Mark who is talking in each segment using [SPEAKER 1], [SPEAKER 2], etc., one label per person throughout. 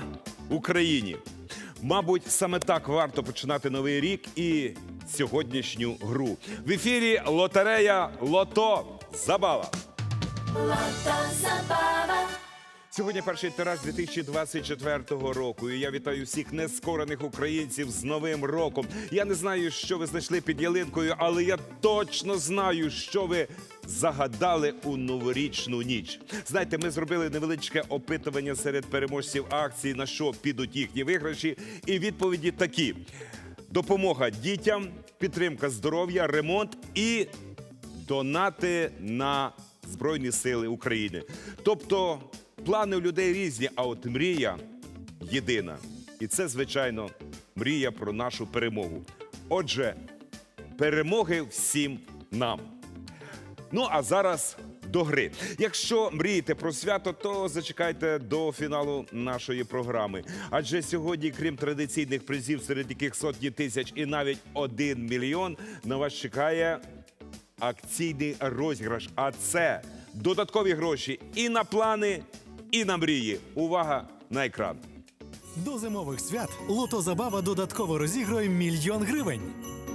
[SPEAKER 1] Слава Україні! Мабуть, саме так варто починати новий рік і сьогоднішню гру. В ефірі лотерея Лото Забава. Сьогодні перший тираж 2024 року. І я вітаю всіх нескорених українців з Новим роком. Я не знаю, що ви знайшли під ялинкою, але я точно знаю, що ви загадали у новорічну ніч. Знаєте, ми зробили невеличке опитування серед переможців акції, на що підуть їхні виграші. І відповіді такі: допомога дітям, підтримка здоров'я, ремонт і донати на Збройні Сили України. Тобто плани у людей різні, а от мрія єдина. І це, звичайно, мрія про нашу перемогу. Отже, перемоги всім нам. Ну а зараз до гри. Якщо мрієте про свято, то зачекайте до фіналу нашої програми. Адже сьогодні, крім традиційних призів, серед яких сотні тисяч і навіть один мільйон, на вас чекає акційний розіграш. А це додаткові гроші і на плани, і на мрії. Увага на екран.
[SPEAKER 2] До зимових свят Лото Забава додатково розігрує мільйон гривень.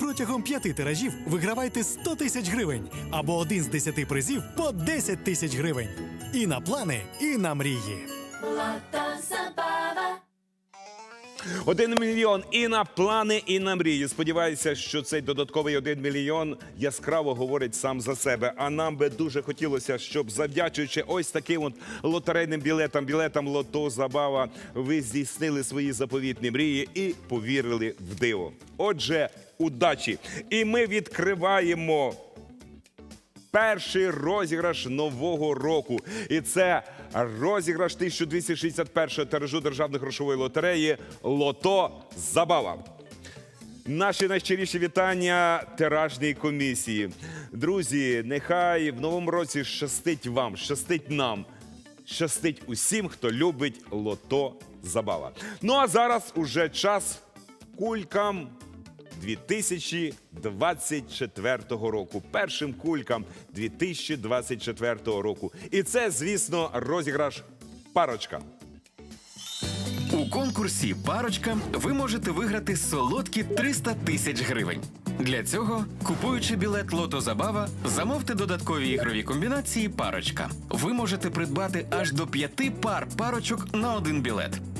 [SPEAKER 2] Протягом п'яти тиражів вигравайте 100 тисяч гривень або один з десяти призів по 10 тисяч гривень. І на плани, і на мрії.
[SPEAKER 1] Один мільйон і на плани, і на мрії. Сподіваюся, що цей додатковий один мільйон яскраво говорить сам за себе. А нам би дуже хотілося, щоб завдячуючи ось таким от лотерейним білетам, білетам лото забава, ви здійснили свої заповітні мрії і повірили в диво. Отже, удачі! І ми відкриваємо перший розіграш нового року. І це розіграш 1261 тиражу державної грошової лотереї Лото Забава. Наші найщиріші вітання тиражній комісії. Друзі, нехай в новому році щастить вам, щастить нам, щастить усім, хто любить лото забава. Ну а зараз уже час кулькам 2024 року. Першим кулькам 2024 року. І це, звісно, розіграш парочка.
[SPEAKER 3] У конкурсі Парочка ви можете виграти солодкі 300 тисяч гривень. Для цього, купуючи білет Лото Забава, замовте додаткові ігрові комбінації Парочка. Ви можете придбати аж до п'яти пар парочок на один білет.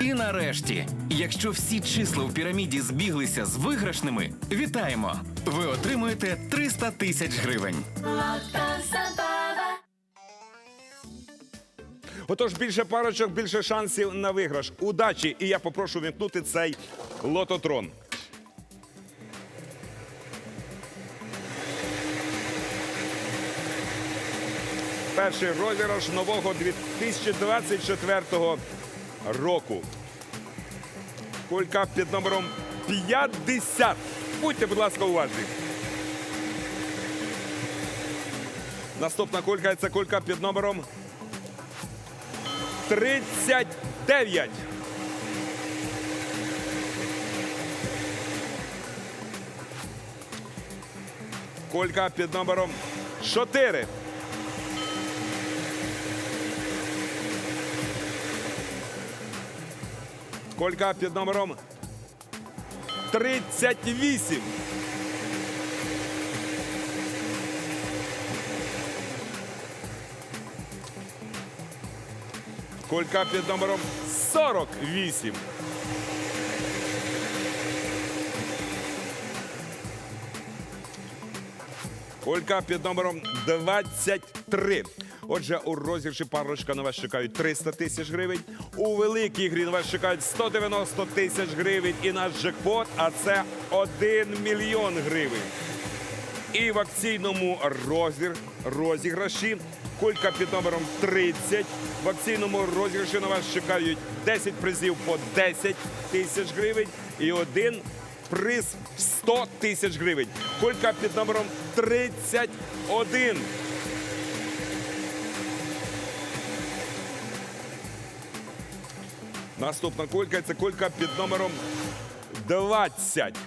[SPEAKER 3] І нарешті, якщо всі числа в піраміді збіглися з виграшними, вітаємо! Ви отримуєте 300 тисяч гривень.
[SPEAKER 1] Отож, більше парочок, більше шансів на виграш. Удачі! І я попрошу вімкнути цей лототрон. Перший розіграш нового 2024 року. Кулька під номером 50. Будьте, будь ласка, уважні. Наступна кулька це кулька під номером 39. Колька під номером 4. Колька під номером 38. Колька під номером 48. Колька під номером 23. Отже, у розіграші парочка на вас чекають 300 тисяч гривень. У великій грі на вас чекають 190 тисяч гривень. І наш джекпот, а це 1 мільйон гривень. І в акційному розір, розіграші Колька під номером 30. В акційному розіграші на вас чекають 10 призів по 10 тисяч гривень і один приз в 100 тисяч гривень. Колька під номером 31. Наступна колька це колька під номером 20.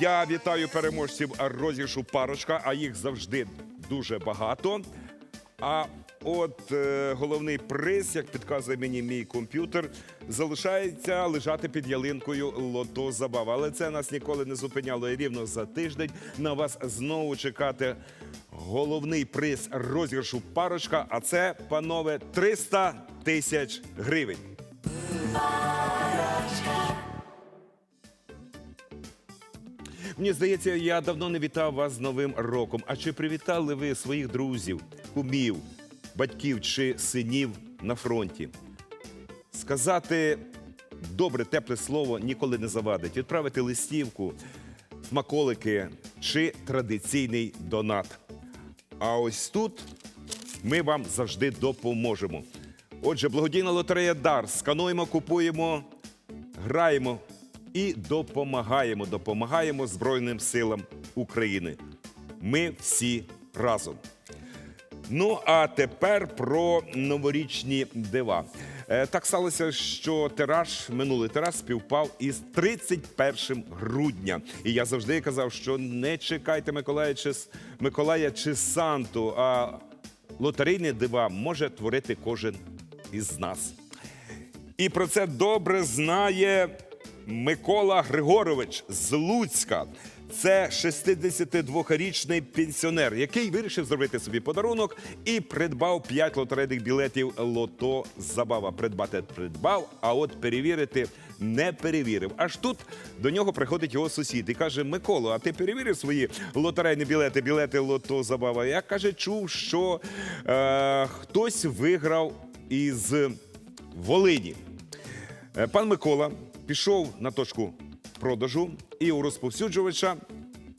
[SPEAKER 1] Я вітаю переможців розіграшу парочка, а їх завжди дуже багато. А от е, головний приз, як підказує мені мій комп'ютер, залишається лежати під ялинкою лото забава. Але це нас ніколи не зупиняло. І рівно за тиждень на вас знову чекати головний приз розіграшу парочка. А це, панове, 300 тисяч гривень. Мені здається, я давно не вітав вас з Новим роком. А чи привітали ви своїх друзів, кумів, батьків чи синів на фронті? Сказати добре, тепле слово ніколи не завадить. Відправити листівку, смаколики чи традиційний донат. А ось тут ми вам завжди допоможемо. Отже, благодійна лотерея Дар. Скануємо, купуємо, граємо і допомагаємо. Допомагаємо Збройним силам України. Ми всі разом. Ну а тепер про новорічні дива. Е, Так сталося, що тираж, минулий тираж співпав із 31 грудня. І я завжди казав, що не чекайте Миколая чи, Миколая чи Санту, а лотерейні дива може творити кожен із нас. І про це добре знає Микола Григорович з Луцька. Це 62-річний пенсіонер, який вирішив зробити собі подарунок і придбав 5 лотерейних білетів Лото Забава. Придбати придбав, а от перевірити не перевірив. Аж тут до нього приходить його сусід і каже: Микола, а ти перевірив свої лотерейні білети, білети Лото Забава? Я каже, чув, що е, хтось виграв із Волині. Е, Пан Микола пішов на точку продажу і у розповсюджувача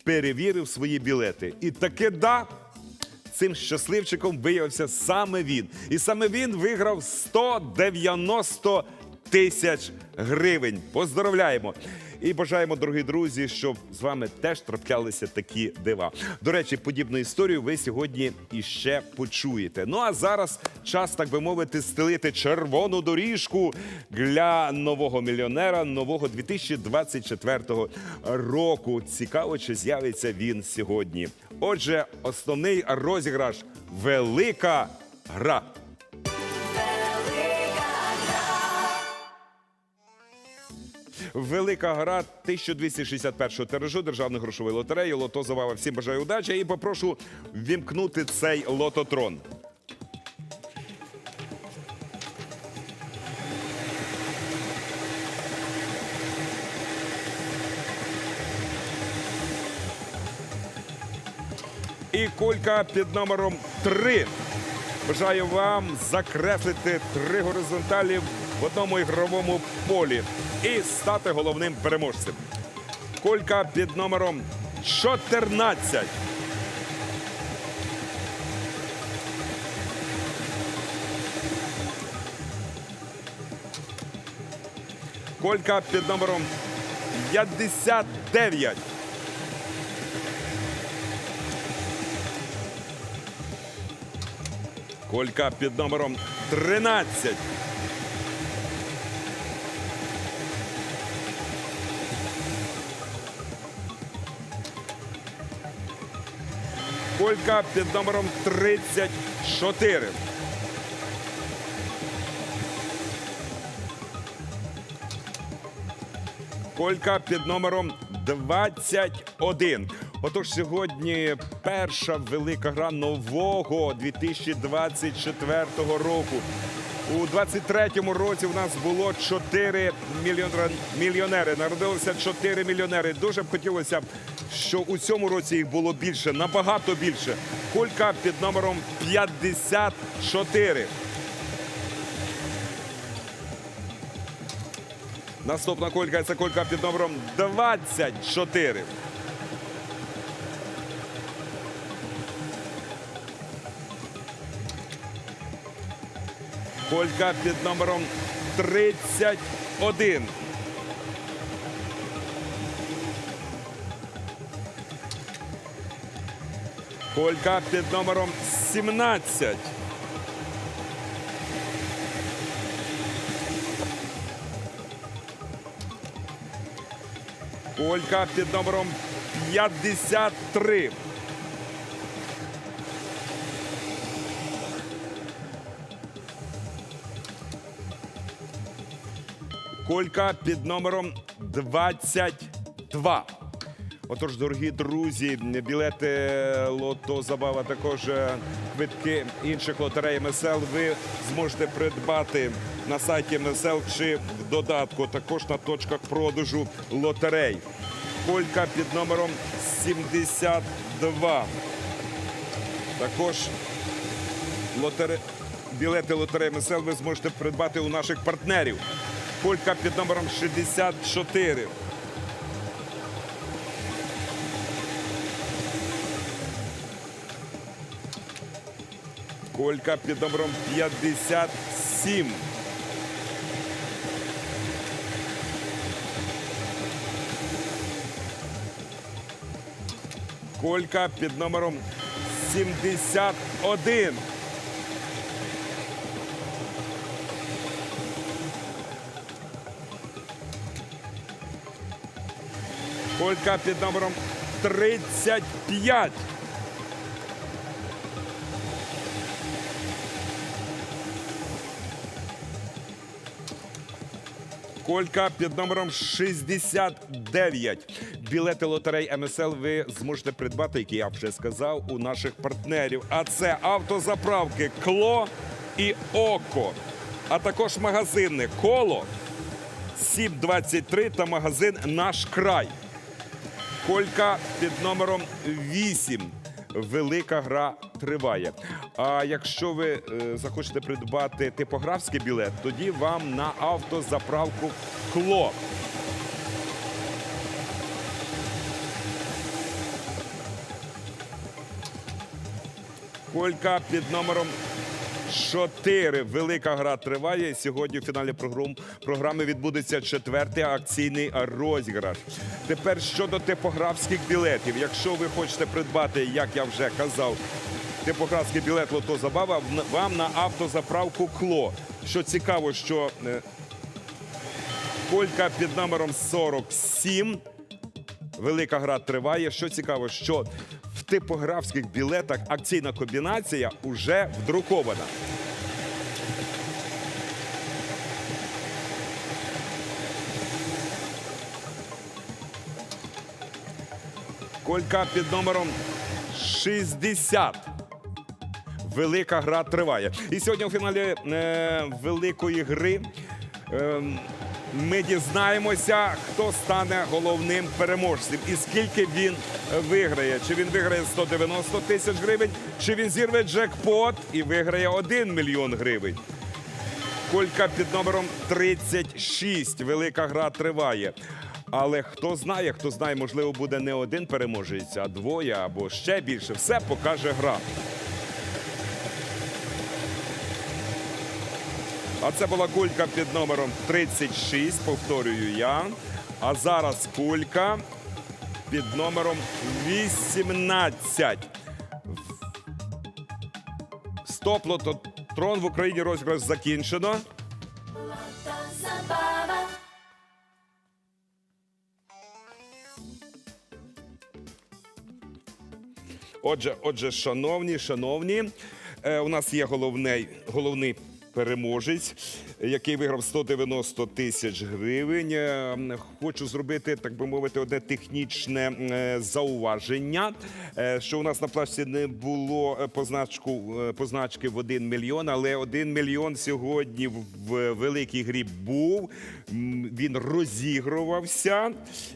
[SPEAKER 1] перевірив свої білети. І таки да. Цим щасливчиком виявився саме він. І саме він виграв 190 тисяч гривень. Поздоровляємо! І бажаємо, дорогі друзі, щоб з вами теж траплялися такі дива. До речі, подібну історію ви сьогодні іще почуєте. Ну а зараз час, так би мовити, стелити червону доріжку для нового мільйонера нового 2024 року. Цікаво, чи з'явиться він сьогодні. Отже, основний розіграш велика гра. Велика гра 1261 тиражу державної грошової лотереї. Лото Завава. Всім бажаю удачі і попрошу вімкнути цей лототрон. І кулька під номером 3. Бажаю вам закреслити три горизонталі в одному ігровому полі і стати головним переможцем. Колька під номером 14. Колька під номером 59. Колька під номером 13. Колька під номером 34. Колька під номером 21. Отож, сьогодні перша велика гра нового 2024 року. У 23-му році у нас було 4 мільйонери. Народилося 4 мільйонери. Дуже б хотілося, що у цьому році їх було більше, набагато більше. Колька під номером 54. Наступна колька це колька під номером 24. Колька під номером 31. Колька під номером 17. Колька під номером 53. Колька під номером 22. Отож, дорогі друзі, білети лото забава, також е, квитки інших лотерей МСЛ ви зможете придбати на сайті МСЛ чи в додатку, також на точках продажу лотерей. Колька під номером 72. Також лотери... білети лотереї МСЛ ви зможете придбати у наших партнерів. Колька під номером 64. Колька під номером 57. Колька під номером 71. Колька під номером 35. Колька під номером 69. Білети лотерей МСЛ ви зможете придбати, як я вже сказав, у наших партнерів. А це автозаправки Кло і Око, а також магазини Коло, Сіп-23 та магазин Наш край. Колька під номером 8. Велика гра триває. А якщо ви е, захочете придбати типографський білет, тоді вам на автозаправку Кло. Колька під номером 4. Велика гра триває. Сьогодні в фіналі програм, програми відбудеться четвертий акційний розіграш. Тепер щодо типографських білетів. Якщо ви хочете придбати, як я вже казав, типографський білет Лото Забава, вам на автозаправку Кло. Що цікаво, що е, Колька під номером 47. Велика гра триває. Що цікаво, що типографських білетах акційна комбінація вже вдрукована. Колька під номером 60. Велика гра триває. І сьогодні у фіналі е, великої гри е, ми дізнаємося, хто стане головним переможцем і скільки він е, виграє. Чи він виграє 190 тисяч гривень, чи він зірве джекпот і виграє 1 мільйон гривень. Колька під номером 36. Велика гра триває. Але хто знає, хто знає, можливо, буде не один переможець, а двоє або ще більше. Все покаже гра. А це була кулька під номером 36, повторюю я. А зараз кулька під номером 18. Стоп, лототрон в Україні розіграш закінчено. Отже, отже, шановні, шановні, е, у нас є головний, головний переможець, який виграв 190 тисяч гривень. Е, Хочу зробити, так би мовити, одне технічне е, зауваження, е, що у нас на плашці не було позначку, позначки в 1 мільйон, але 1 мільйон сьогодні в великій грі був. Він розігрувався.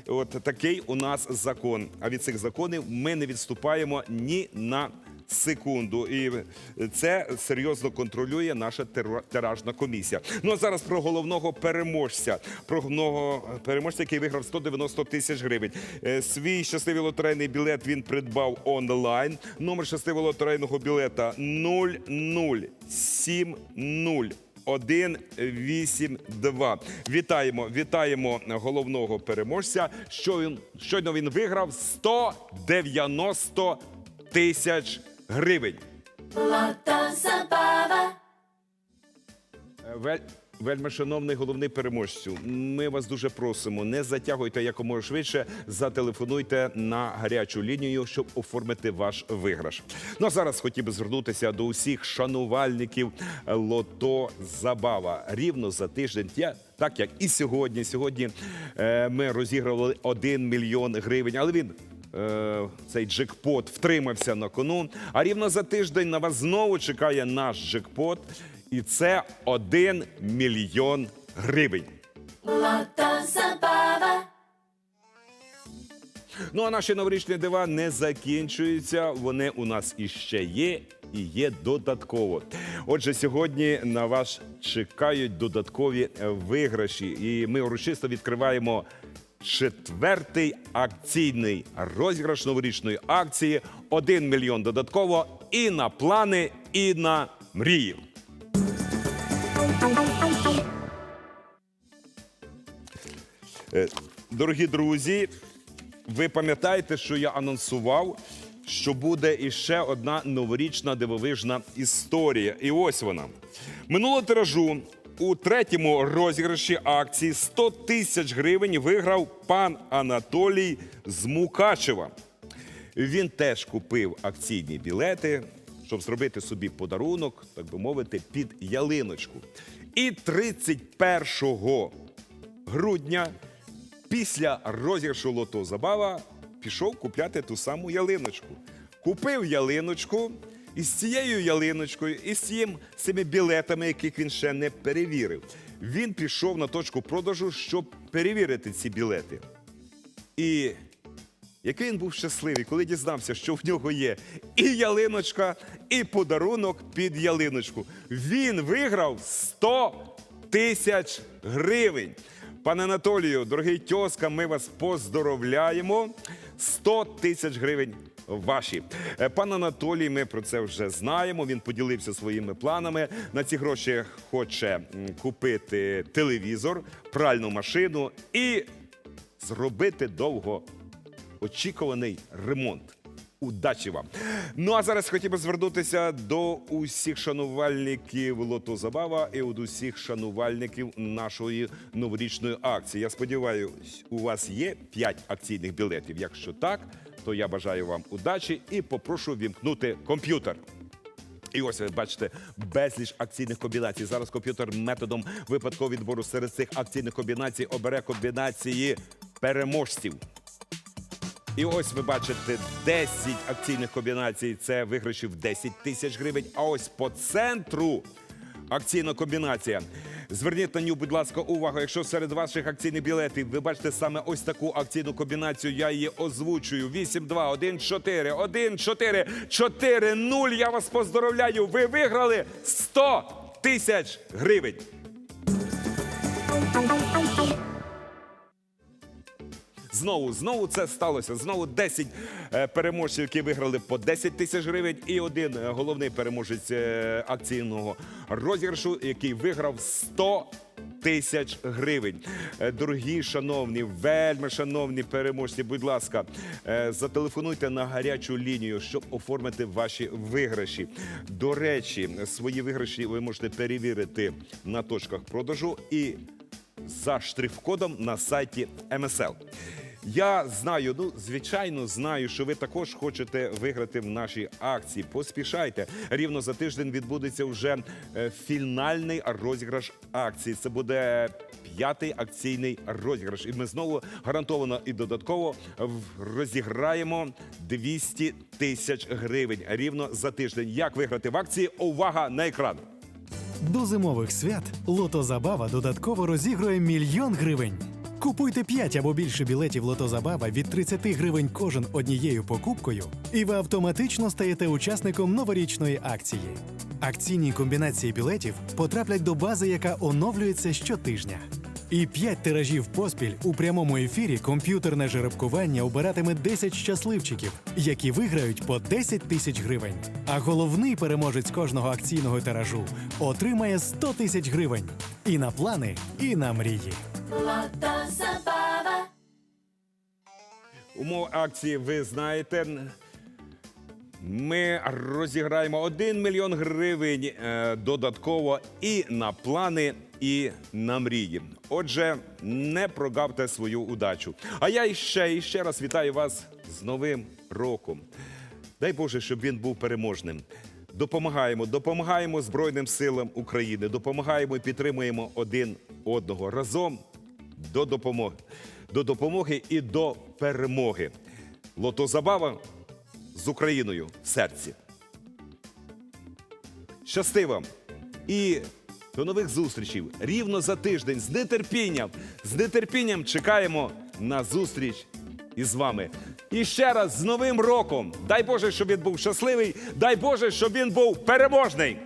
[SPEAKER 1] От такий у нас закон. А від цих законів ми не відступаємо ні на секунду. І це серйозно контролює наша тиражна комісія. Ну а зараз про головного переможця. Про головного переможця, який виграв 190 тисяч гривень. Е, Свій щасливий лотерейний білет він придбав онлайн. Номер щасливого лотерейного білета 0070 182. Вітаємо, вітаємо головного переможця. Що він щойно він виграв 190 тисяч гривень.
[SPEAKER 4] Zabava.
[SPEAKER 1] Вель... Вельми шановний головний переможцю, ми вас дуже просимо, не затягуйте якомога швидше, зателефонуйте на гарячу лінію, щоб оформити ваш виграш. Ну а зараз хотів би звернутися до усіх шанувальників Лото Забава. Рівно за тиждень, я, так як і сьогодні. Сьогодні е, ми розігрували 1 мільйон гривень, але він е, цей джекпот втримався на кону. А рівно за тиждень на вас знову чекає наш джекпот. І це 1 мільйон гривень. Ну а наші новорічні дива не закінчуються. Вони у нас іще є і є додатково. Отже, сьогодні на вас чекають додаткові е, виграші, і ми урочисто відкриваємо четвертий акційний розіграш новорічної акції. 1 мільйон додатково і на плани, і на мрії. Е, Дорогі друзі, ви пам'ятаєте, що я анонсував, що буде іще одна новорічна дивовижна історія. І ось вона. Минулого тиражу у третьому розіграші акції 100 тисяч гривень виграв пан Анатолій з Мукачева. Він теж купив акційні білети, щоб зробити собі подарунок, так би мовити, під ялиночку. І 31 грудня після розіграшу лото забава пішов купляти ту саму ялиночку. Купив ялиночку і з цією ялиночкою, і цими білетами, яких він ще не перевірив. Він пішов на точку продажу, щоб перевірити ці білети. І який він був щасливий, коли дізнався, що в нього є і ялиночка, і подарунок під ялиночку. Він виграв 100 тисяч гривень. Пане Анатолію, дорогий тьоска, ми вас поздоровляємо. 100 тисяч гривень ваші. Е, Пан Анатолій, ми про це вже знаємо. Він поділився своїми планами. На ці гроші хоче купити телевізор, пральну машину і зробити довго очікуваний ремонт. Удачі вам! Ну а зараз хотів би звернутися до усіх шанувальників Лото Забава і від усіх шанувальників нашої новорічної акції. Я сподіваюся, у вас є 5 акційних білетів. Якщо так, то я бажаю вам удачі і попрошу вімкнути комп'ютер. І ось бачите безліч акційних комбінацій. Зараз комп'ютер методом випадкового відбору серед цих акційних комбінацій обере комбінації переможців. І ось ви бачите 10 акційних комбінацій. Це виграші в 10 тисяч гривень. А ось по центру акційна комбінація. Зверніть на нього, будь ласка, увагу. Якщо серед ваших акційних білетів ви бачите саме ось таку акційну комбінацію, я її озвучую. 8, 2, 1, 4, 1, 4, 4, 0. Я вас поздоровляю. Ви виграли 100 тисяч гривень. Знову, знову це сталося. Знову 10 е, переможців, які виграли по 10 тисяч гривень, і один е, головний переможець е, акційного розіграшу, який виграв 100 тисяч гривень. Дорогі, шановні, вельми шановні переможці, будь ласка, зателефонуйте на гарячу лінію, щоб оформити ваші виграші. До речі, свої виграші ви можете перевірити на точках продажу і за штрих-кодом на сайті МСЛ. Я знаю, ну звичайно, знаю, що ви також хочете виграти в нашій акції. Поспішайте. Рівно за тиждень відбудеться вже е, фінальний розіграш акції. Це буде п'ятий акційний розіграш. І ми знову гарантовано і додатково розіграємо 200 тисяч гривень рівно за тиждень. Як виграти в акції? Увага на екран!
[SPEAKER 2] До зимових свят Лото Забава додатково розігрує мільйон гривень. Купуйте 5 або більше білетів Лото Забава від 30 гривень кожен однією покупкою, і ви автоматично стаєте учасником новорічної акції. Акційні комбінації білетів потраплять до бази, яка оновлюється щотижня. І 5 тиражів поспіль у прямому ефірі комп'ютерне жеребкування обиратиме 10 щасливчиків, які виграють по 10 тисяч гривень. А головний переможець кожного акційного тиражу отримає 100 тисяч гривень. І на плани, і на мрії.
[SPEAKER 1] Умов акції ви знаєте. Ми розіграємо 1 мільйон гривень е, додатково і на плани, і на мрії. Отже, не прогавте свою удачу. А я іще і ще раз вітаю вас з Новим роком. Дай Боже, щоб він був переможним. Допомагаємо, допомагаємо Збройним силам України, допомагаємо і підтримуємо один одного разом до допомоги, до допомоги і до перемоги. Лото забава з Україною в серці. Щасти вам! І до нових зустрічей рівно за тиждень з нетерпінням, з нетерпінням чекаємо на зустріч із вами. І ще раз з Новим роком! Дай Боже, щоб він був щасливий, дай Боже, щоб він був переможний!